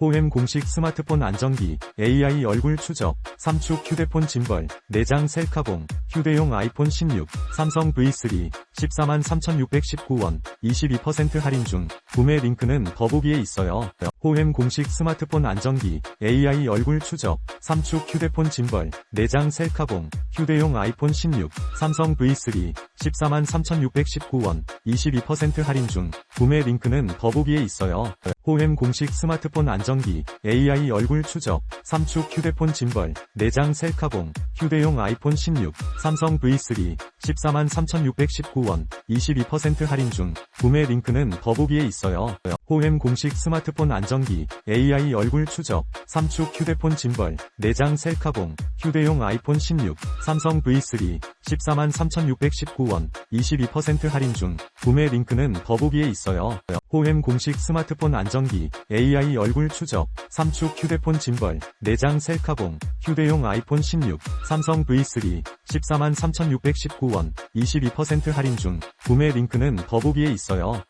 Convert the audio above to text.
호햄 공식 스마트폰 안정기, AI 얼굴 추적, 3축 휴대폰 짐벌, 내장 셀카봉, 휴대용 아이폰 16, 삼성 V3, 14만 3,619원, 22% 할인 중, 구매 링크는 더보기에 있어요. 호햄 공식 스마트폰 안정기, AI 얼굴 추적, 3축 휴대폰 짐벌, 내장 셀카봉, 휴대용 아이폰 16, 삼성 V3, 14만 3,619원, 22% 할인 중, 구매 링크는 더보기에 있어요. 호햄 공식 스마트폰 안정기, AI 얼굴 추적, 3축 휴대폰 짐벌, 내장 셀카봉, 휴대용 아이폰 16, 삼성 V3, 14만 3,619원, 22% 할인 중, 구매 링크는 더보기에 있어요. 호햄 공식 스마트폰 안정기, AI 얼굴 추적, 3축 휴대폰 짐벌, 내장 셀카봉, 휴대용 아이폰 16, 삼성 V3, 14만 3,619원, 22% 할인 중, 구매 링크는 더보기에 있어요. 호햄 공식 스마트폰 안정기, AI 얼굴 추적, 3축 휴대폰 짐벌, 내장 셀카봉, 휴대용 아이폰 16, 삼성 V3, 14만 3,619원, 22% 할인 중, 구매 링크는 더보기에 있어요.